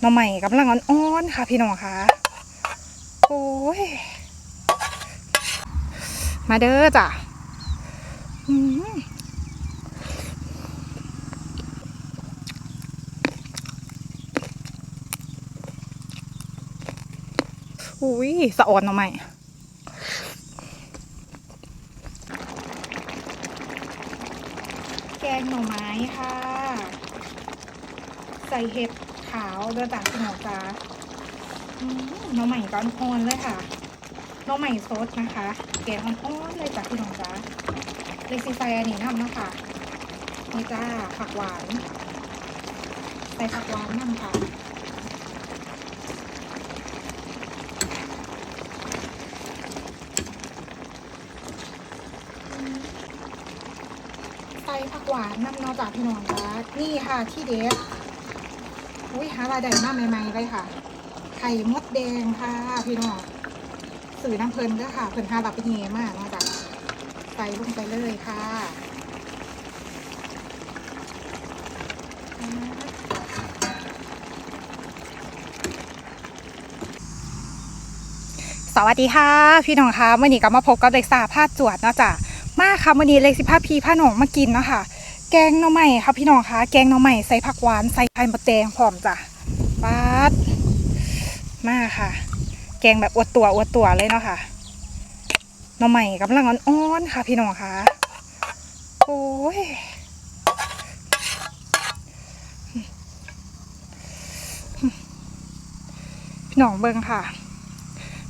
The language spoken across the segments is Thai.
หน่อใหม่กำลังอ่อนๆค่ะ พี่น้องค่ะ โอ้ย มาเด้อจ้ะอุ้ยสะออนหน่อใหม่แกงหน่อไม้ค่ะ ใส่เห็ดาวเด้อจ้ะพี่น้องจ้าน่องใหม่ก้อนอ่อนเลยค่ะน่องใหม่สดนะคะแกงอ่อนๆเลยจ้ะพี่น้องจ้าเลซีไซอันนี้ทำนะคะนี่จ้าผักหวานใส่ผักหวานนั่นค่ะใส่ผักหวานน้ำเนอจากพี่น้องจ้านี่ค่ะที่เด็ด อุ้ยหารายได้มากใหม่ๆเลยค่ะ ไข่มดแดงค่ะ พี่น้องสื่อน้ำเพลินด้วยค่ะเพลินหาหลับเป็นเงมากเนาะจ้ะใส่ลงไปเลยค่ะสวัสดีค่ะ พี่น้องคะเมื่อนี้ก็มาพบกับเด็กสาพาจวดเนาะจ้ะมาค่ะวันนี้เล็กสิพาพีพาหนองมากินเนาะค่ะ แกงหน่อไม้ค่ะพี่น้องคะแกงหน่อไม้ใส่ผักหวานใส่ไข่มดแดงพร้อมจ้ะป๊าดมาค่ะ แกงแบบอวดตัวอวดตัวเลยเนาะค่ะหน่อไม้กำลังอ่อนๆค่ะ พี่น้องคะโอ้ยพี่น้องเบิ่งค่ะ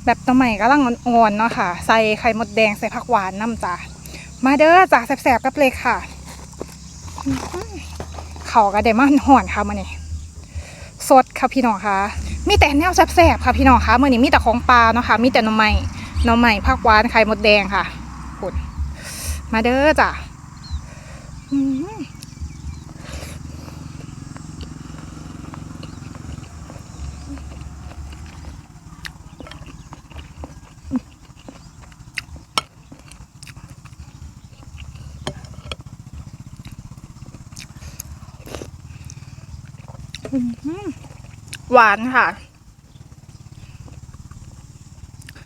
แบบหน่อไม้กำลังอ่อนๆเนาะค่ะ ใส่ไข่มดแดงใส่ผักหวานน้ำจ้ะมาเด้อจ้าแสบๆกับเลยค่ะ เขาก็ได้มันห่อนค่ะมื่อนี้สดค่ะพี่น้องค่ะ มีแต่แนวแสบๆค่ะพี่น้องค่ะมื่อนี้มีแต่ของปลาเนาะค่ะ มีแต่หน่อไม้หน่อไม้ผักหวานไข่มดแดงค่ะคุณมาเด้อจ้ะ หวานค่ะ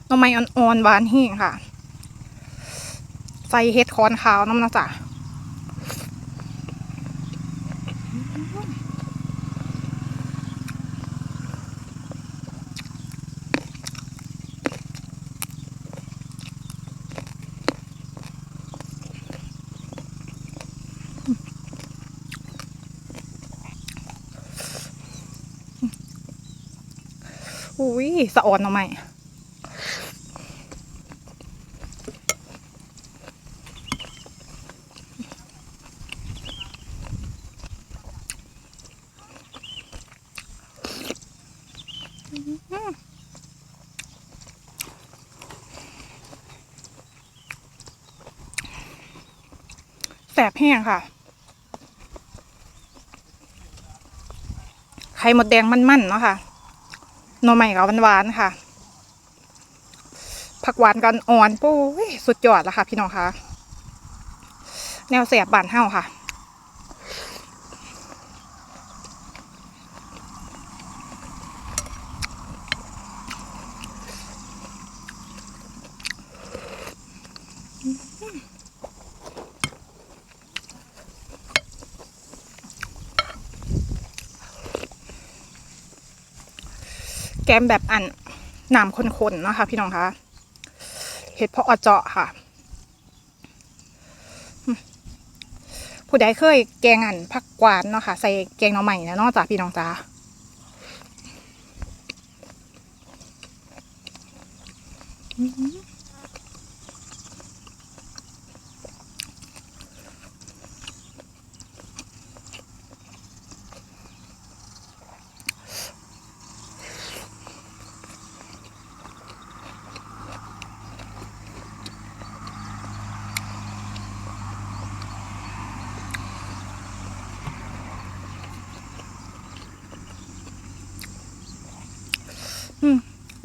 หน่อไม้อ่อนๆหวานหิ่งค่ะ ใส่เห็ดคอนขาวน้ำนะจ๊ะ สะออนหน่อไม้แสบแห้งค่ะ ไข่หมดแดงมันๆเนาะค่ะ หน่อใหม่กับหวานๆค่ะ ผักหวานกันอ่อนปุ้ยสุดยอดแล้วค่ะ พี่น้องคะแนวเสียบบานเฮาค่ะแก มแบบอันน้ำข้นๆนะคะ พี่น้องคะเห็ดเพาะอเจาะค่ะ ผู้ใดเคยแกงอันผักกวานเนาะค่ะ ใส่แกงหน่อใหม่นะนอกจากพี่น้องจ้าอื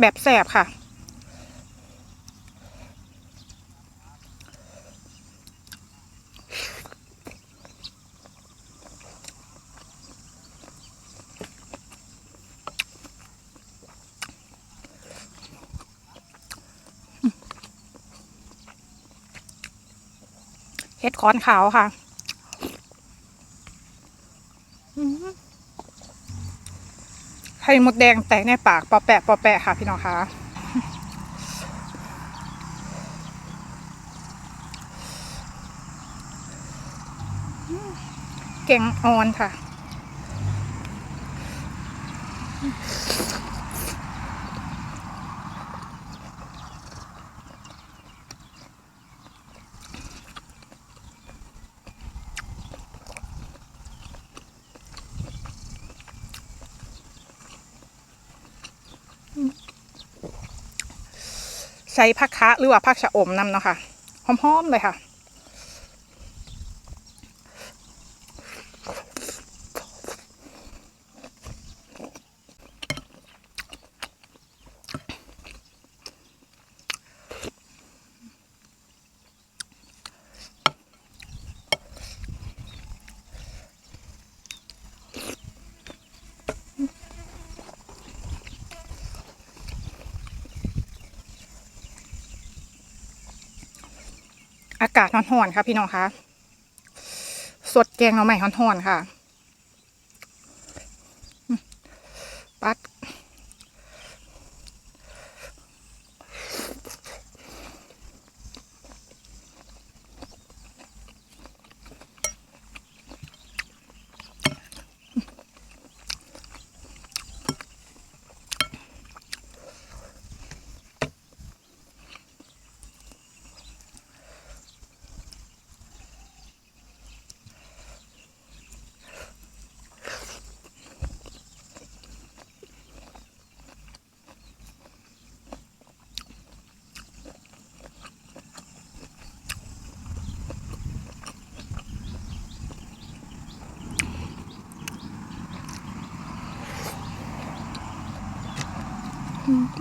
แบบแสบค่ะเฮ็ดคอนขาวค่ะ ข่มดแดงแตกในปากปอแปะปอแปะค่ะพี่น้องคะอืมเก่งออนค่ะ ใช้ผักคะหรือว่าผักชะอมนำเนาะค่ะหอมๆเลยค่ะ อากาศห้อนๆค่ะพี่น้องคะสดแกงหน่อไม้ร้อนๆค่ะ ห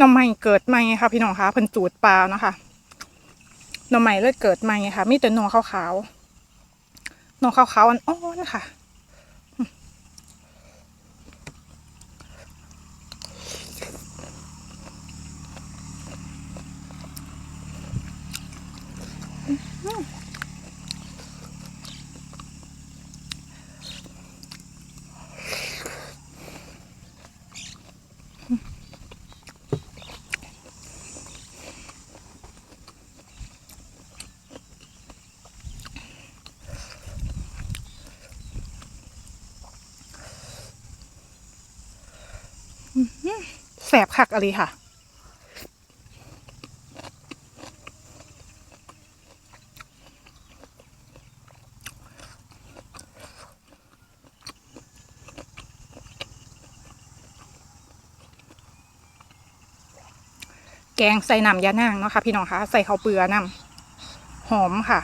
น่อไม้เกิดใหม่ค่ะพี่น้องคะเพิ่นจูดปลาเนาะคะหน่อไม้เลยเกิดใหม่ค่ะ มีแต่นอขาวๆนอขาวๆอ่อนๆค่ะ แสบคักอะไรค่ะ แกงใส่น้ำยานางเนาะค่ะพี่น้องคะใส่ข้าวเปลือน้ำหอมค่ะ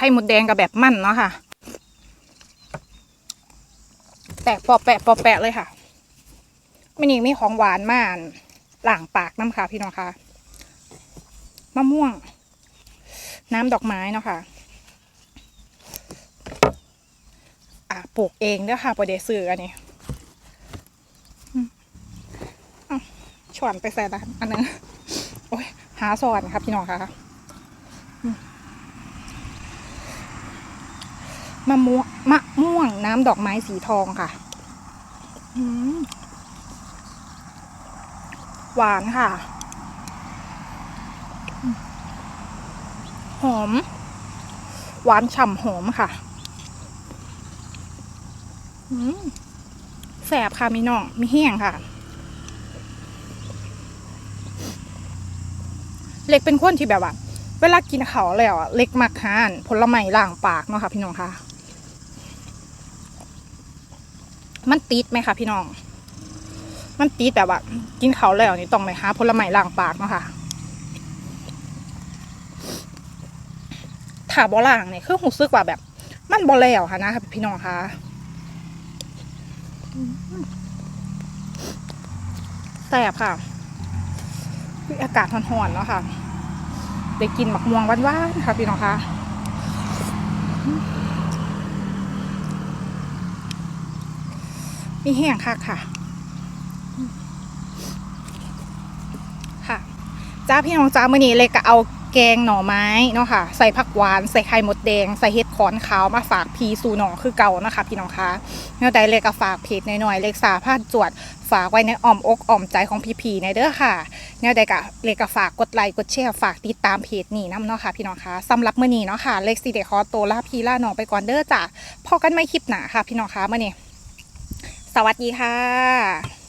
ข่หมดแดงกับแบบมั่นเนาะค่ะ แตกปอแปะปอแปะเลยค่ะมินี่มีของหวานมานหล่างปากน้ำค่ะ พี่น้องค่ะมะม่วง น้ำดอกไม้เนาะค่ะอะปลูกเองเด้อค่ะประเดี๋ยวซื้ออันนี้อืมอ้าวช้อนไปใส่ละอันนึงโอ้ยหาสอนครับพี่น้องค่ะ มะม่วงมะม่วงน้ำดอกไม้สีทองค่ะหวานค่ะ หอม หวานฉ่ำหอมค่ะแสบค่ะมีน้องมีแห้งค่ะ เล็กเป็นคนที่แบบว่า เวลากินเขาแล้วอะเล็กมักหานผลไม้ล่างปากเนาะค่ะพี่น้องค่ะ มันติดไหมคะพี่น้อง มันติดแบบว่า กินเขาแล้วนี่ต้องไปหาผลไม้ล่างปากเนาะค่ะถ้าบ่ล่างเนี่ยคือหูซึกว่าแบบ มันบ่แล้วค่ะนะคะพี่น้องคะแสบค่ะอากาศร้อนๆเนาะค่ะ ได้กินหมักม่วงหวานๆค่ะพี่น้องคะ มีแห้งค่ะค่ะ ค่ะ จ้าพี่น้องจ้ามื่อนี้เลยก็เอาแกงหน่อไม้เนาะค่ะ ใส่ผักหวานใส่ไข่มดแดง ใส่เห็ดขอนขาวมาฝากพีสู่หนองคือเก่านะคะ พี่น้องคะเนื่อใดเลยก็ฝากเพจหน่อยๆเลขสาพาดจวดฝากไว้ในอ้อมอกอ้อมใจของพี่พีในเด้อค่ะแนวใดก็เลขก็ฝากกดไลค์กดแชร์ฝากติดตามเพจนี้น้ำเนาะค่ะพี่น้องคะสำหรับมื้อนี้เนาะค่ะเลขสี่เดคอโตวลาพีล่าน้องไปก่อนเด้อจ้ะพอกันไม่คลิปหนาค่ะพี่น้องคะมื้อนี้ สวัสดีค่ะ